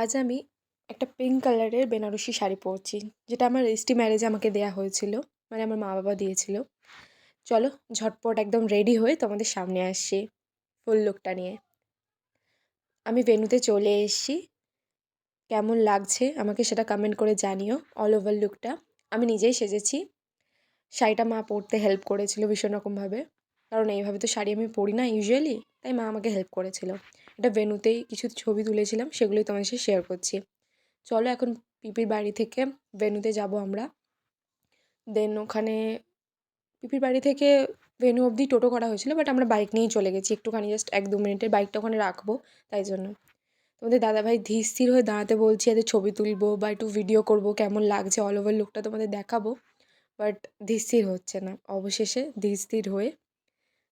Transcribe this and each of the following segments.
আজ আমি একটা পিঙ্ক কালারের বেনারসি শাড়ি পরছি, যেটা আমার রেজিস্ট্রি ম্যারেজে আমাকে দেয়া হয়েছিল মানে আমার মা বাবা দিয়েছিল। চলো ঝটপট একদম রেডি হয়ে তোমাদের সামনে আসছি ফুল লুকটা নিয়ে। আমি ভেন্যুতে চলে এসেছি। কেমন লাগছে আমাকে সেটা কমেন্ট করে জানিও অল ওভার লুকটা আমি নিজেই সেজেছি। শাড়িটা মা পরতে হেল্প করেছিল ভীষণ রকমভাবে। কারণ এইভাবে তো শাড়ি আমি পরি না ইউজুয়ালি তাই মা আমাকে হেল্প করেছিল। এটা ভেন্যুতেই কিছু ছবি তুলেছিলাম, সেগুলোই তোমাদের সাথে শেয়ার করছি। চলো এখন পিপির বাড়ি থেকে ভেন্যুতে যাব আমরা। দেন ওখানে পিপির বাড়ি থেকে ভেনু অবধি টোটো করা হয়েছিল বাট আমরা বাইক নিয়েই চলে গেছি। একটুখানি জাস্ট এক দু মিনিটের বাইকটা ওখানে রাখব, তাই জন্য। তোমাদের দাদাভাই ধীর স্থির হয়ে দাঁড়াতে বলছি যাতে ছবি তুলবো বা একটু ভিডিও করব, কেমন লাগছে? অল ওভার লুকটা তোমাদের দেখাবো বাট ধীর স্থির হচ্ছে না। অবশেষে ধীর স্থির হয়ে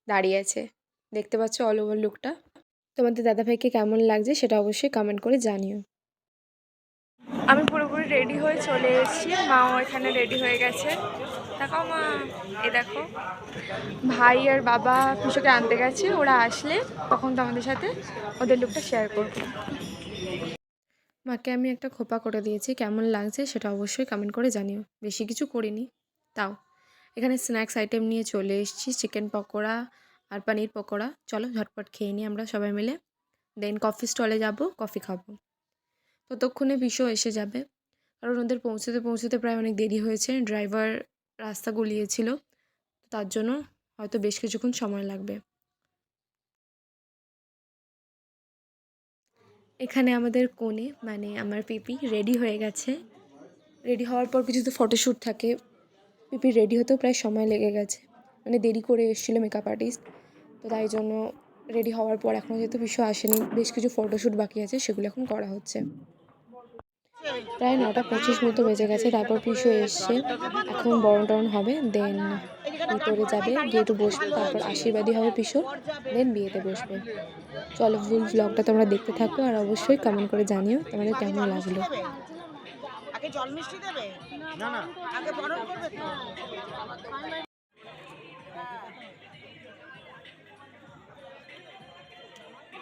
দাঁড়িয়ে আছে। দেখতে পাচ্ছ অল ওভার লুকটা তোমাদের দাদাভাইকে কেমন লাগছে সেটা অবশ্যই কমেন্ট করে জানিও। আমি পুরোপুরি রেডি হয়ে চলে এসেছি। মাও এখানে রেডি হয়ে গেছে। দেখো মা এ দেখো। ভাই আর বাবা পিসুকে আনতে গেছে। ওরা আসলে তখন তোমাদের সাথে ওদের লুকটা শেয়ার করব। মাকে আমি একটা খোপা করে দিয়েছি। কেমন লাগছে সেটা অবশ্যই কমেন্ট করে জানিও। বেশি কিছু করিনি। তাও। এখানে স্ন্যাক্স আইটেম নিয়ে চলে এসেছি। চিকেন পকোড়া আর পানির পকোড়া। চলো ঝটপট খেয়ে নিই আমরা সবাই মিলে। দেন কফি স্টলে যাব কফি খাব। ততক্ষণে বিশও এসে যাবে। কারণ ওদের পৌঁছতে পৌঁছতে প্রায় অনেক দেরি হয়েছে। ড্রাইভার রাস্তা গুলিয়েছিল। তার জন্য হয়তো বেশ কিছুক্ষণ সময় লাগবে। এখানে আমাদের কোণে মানে আমার পিপি রেডি হয়ে গেছে। রেডি হওয়ার পর কিছু তো ফটোশ্যুট থাকে। পিপি রেডি হতেও প্রায় সময় লেগে গেছে। মানে দেরি করে এসেছিল মেকআপ আর্টিস্ট তো তাই জন্য রেডি হওয়ার পর এখনও যেহেতু পিসু আসেনি, বেশ কিছু ফটোশ্যুট বাকি আছে, সেগুলো এখন করা হচ্ছে। প্রায় নটা পঁচিশ মতো বেজে গেছে, তারপর পিসু এসছে, এখন বরণ টরণ হবে দেন ভিতরে যাবে, গিয়ে একটু বসবে, তারপর আশীর্বাদী হবে পিসু দেন বিয়েতে বসবে। চলো ফুল ব্লগটা তোমরা দেখতে থাকো, আর অবশ্যই কমেন্ট করে জানিও তোমাদের কেমন লাগল।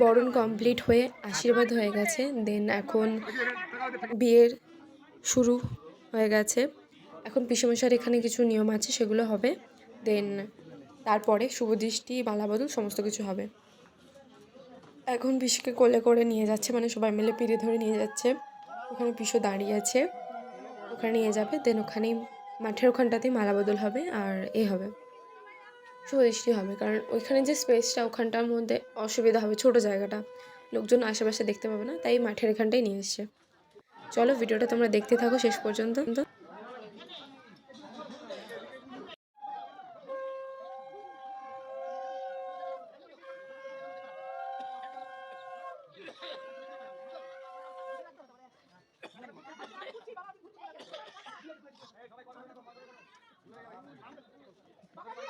বরণ কমপ্লিট হয়ে আশীর্বাদ হয়ে গেছে। দেন এখন বিয়ের শুরু হয়ে গেছে। এখন পিসেমশার এখানে কিছু নিয়ম আছে, সেগুলো হবে। দেন তারপরে শুভদৃষ্টি বালাবদল সমস্ত কিছু হবে। এখন পিসিকে কোলে করে নিয়ে যাচ্ছে মানে সবাই মিলে পিড়ে ধরে নিয়ে যাচ্ছে। ওখানে পিসু দাঁড়িয়ে আছে। ওখানে নিয়ে যাবে দেন ওখানেই মাঠের ওখানটাতেই মালা বদল হবে, আর এ হবে। শুভদৃষ্টি হবে, কারণ ওইখানে যে স্পেসটা ওখানটার মধ্যে অসুবিধা হবে, ছোট জায়গাটা। লোকজন আশেপাশে দেখতে পাবে না, তাই মাঠের এখানটাই নিয়ে এসছে। চলো, ভিডিওটা তোমরা দেখতে থাকো শেষ পর্যন্ত। आज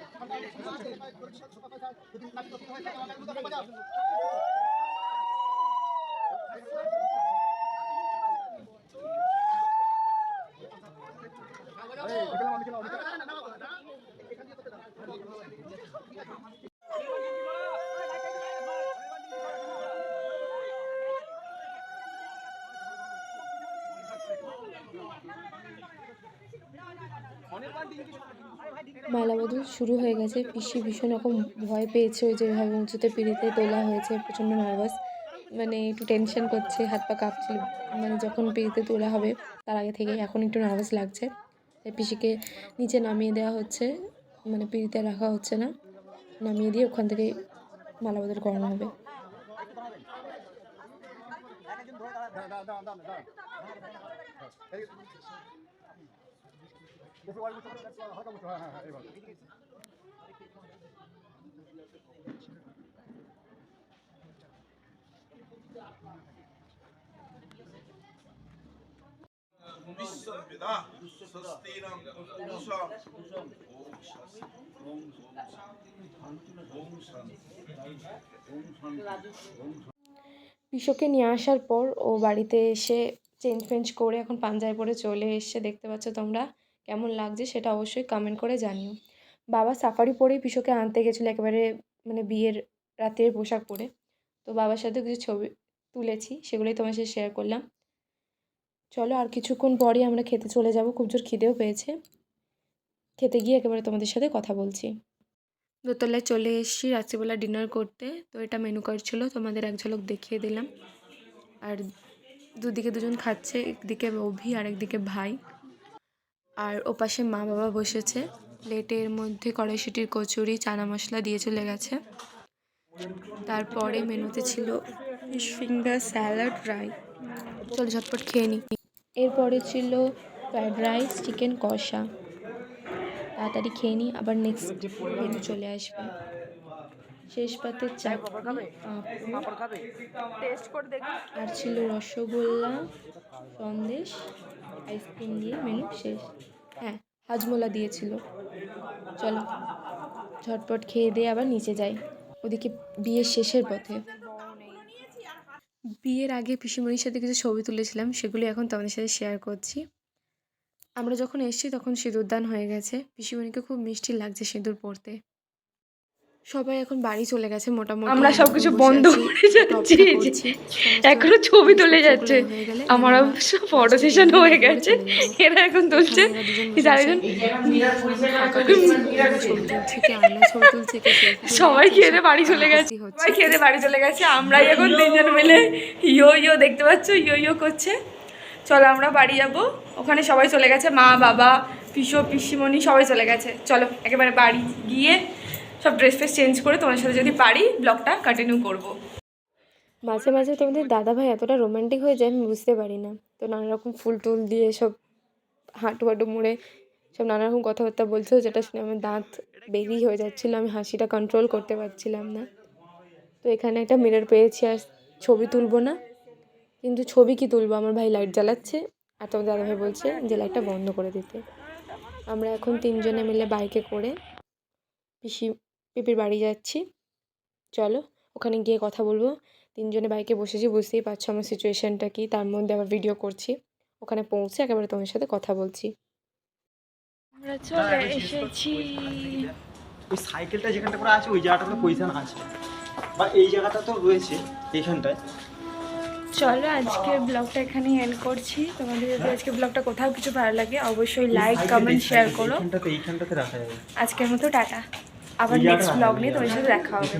পরিষদ সভা যদি কাজ করতে হয় তাহলে আমাদের মালাবদল শুরু হয়ে গেছে। পিসি ভীষণ রকম ভয় পেয়েছে ওই যেভাবে উঁচুতে পিড়িতে তোলা হয়েছে, প্রচণ্ড নার্ভাস মানে একটু টেনশন করছে, হাত পা কাঁপছিল মানে যখন পিড়িতে তোলা হবে, তার আগে থেকে এখন একটু নার্ভাস লাগছে। তাই পিসিকে নিচে নামিয়ে দেওয়া হচ্ছে। মানে পিড়িতে রাখা হচ্ছে না। নামিয়ে দিয়ে ওখান থেকে মালাবদল করানো হবে। বিশ্ববিদা স্বস্তিরং পুরুষং ওম শান্তি ওম শান্তি ওম শান্তি ওম শান্তি নিয়ে আসার পর ও বাড়িতে এসে চেঞ্জ ফেঞ্জ করে এখন পাঞ্জাবি পরে চলে এসে দেখতে পাচ্ছ তোমরা। কেমন লাগছে সেটা অবশ্যই কমেন্ট করে জানিও। বাবা সাফারি পরেই পিসোকে আনতে গেছিল একেবারে মানে বিয়ের রাতের পোশাক পরে। তো বাবার সাথে কিছু ছবি তুলেছি, সেগুলোই তোমার সাথে শেয়ার করলাম। চলো আর কিছুক্ষণ পরেই আমরা খেতে চলে যাব, খুব জোর খিদেও পেয়েছে। খেতে গিয়ে একেবারে তোমাদের সাথে কথা বলছি। দোতলায় চলে এসেছি রাত্রিবেলা ডিনার করতে, তো এটা মেনু কার্ড ছিল, তোমাদের এক ঝলক দেখিয়ে দিলাম। আর দুদিকে দুজন খাচ্ছে, একদিকে অভি আর একদিকে ভাই। আর ওপাশে মা বাবা বসেছে। প্লেটের মধ্যে কড়াইশুটির কচুরি, চানা মশলা দিয়ে চলে গেছে। তারপরে মেনুতে ছিল ফিঙ্গার স্যালাড ফ্রাই চল ঝটপট খেয়ে নিই এরপরে ছিল ফ্রায়েড রাইস, চিকেন কষা। তাড়াতাড়ি খেয়ে নিই আবার নেক্সট মেনু চলে আসবে। শেষ পাতে চাটনি আর ছিল রসগোল্লা সন্দেশ আইসক্রিম দিয়ে মেনু শেষ। হ্যাঁ হাজমোলা দিয়েছিল। চলো ঝটপট খেয়ে দিয়ে আবার নিচে যাই। ওদিকে বিয়ের শেষের পথে। বিয়ের আগে পিসিমণির সাথে কিছু ছবি তুলেছিলাম সেগুলি এখন তোমাদের সাথে শেয়ার করছি। আমরা যখন এসেছি তখন সিঁদুরদান হয়ে গেছে। পিসিমণিকে খুব মিষ্টি লাগছে সিঁদুর পরতে। সবাই এখন বাড়ি চলে গেছে মোটামুটি। আমরা সবকিছু বন্ধ করে যাচ্ছি এখনও ছবি তুলে যাচ্ছে। আমার অবশ্য ফটো সেশন হয়ে গেছে। এরা এখন তুলছে। সবাই খেয়ে বাড়ি চলে গেছে। সবাই খেয়ে বাড়ি চলে গেছে। আমরাই এখন তিনজন মিলে ইয়ো ইয়ো দেখতে পাচ্ছ ইয়ো ইয়ো করছে। চলো আমরা বাড়ি যাব। ওখানে সবাই চলে গেছে। মা বাবা পিসো পিসিমণি সবাই চলে গেছে। চলো একেবারে বাড়ি গিয়ে সব ড্রেস ফ্রেস চেঞ্জ করে তোমার সাথে যদি পারি ব্লগটা কন্টিনিউ করব। মাঝে মাঝে তোমাদের দাদা ভাই এতটা রোমান্টিক হয়ে যায়, আমি বুঝতে পারি না। তো নানা রকম ফুল টুল দিয়ে সব হাঁটু হাঁটু মুড়ে সব নানা রকম কথাবার্তা বলছিল, যেটা শুনে আমার দাঁত বেরিয়ে হয়ে যাচ্ছিল, আমি হাসিটা কন্ট্রোল করতে পারছিলাম না। তো এখানে একটা মিরর পেয়েছি, আর ছবি তুলবো না, কিন্তু ছবি কি তুলবো? আমার ভাই লাইট জ্বালাচ্ছে, আর তোমার দাদা ভাই বলছে যে লাইটটা বন্ধ করে দিতে। আমরা এখন তিনজনে মিলে বাইকে করে পিসি পিপির বাড়ি যাচ্ছি। চলো ওখানে গিয়ে কথা বলব। তিনজনে বাইকে বসেছি বুঝতেই পারছ আমার সিচুয়েশানটা কি। তার মধ্যে আবার ভিডিও করছি। ওখানে পৌঁছে একেবারে তোমার সাথে কথা বলছি। আমরা চলে এসেছি। ওই সাইকেলটা যেখানটা করে আছে ওই জায়গাটাতে পয়সা আছে। বা এই জায়গাটা তো রয়েছে এইখানটায় চলো আজকের ব্লগটা এখানে এন্ড করছি। তোমাদের যদি আজকে ব্লগটা কোথাও কিছু ভালো লাগে অবশ্যই লাইক কমেন্ট শেয়ার করো। এইখানটাতে এইখানটাতে রাখা যাবে। আজকের মতো টাটা। আবার নেক্সট ব্লগ নিয়ে তোমার সাথে দেখা হবে।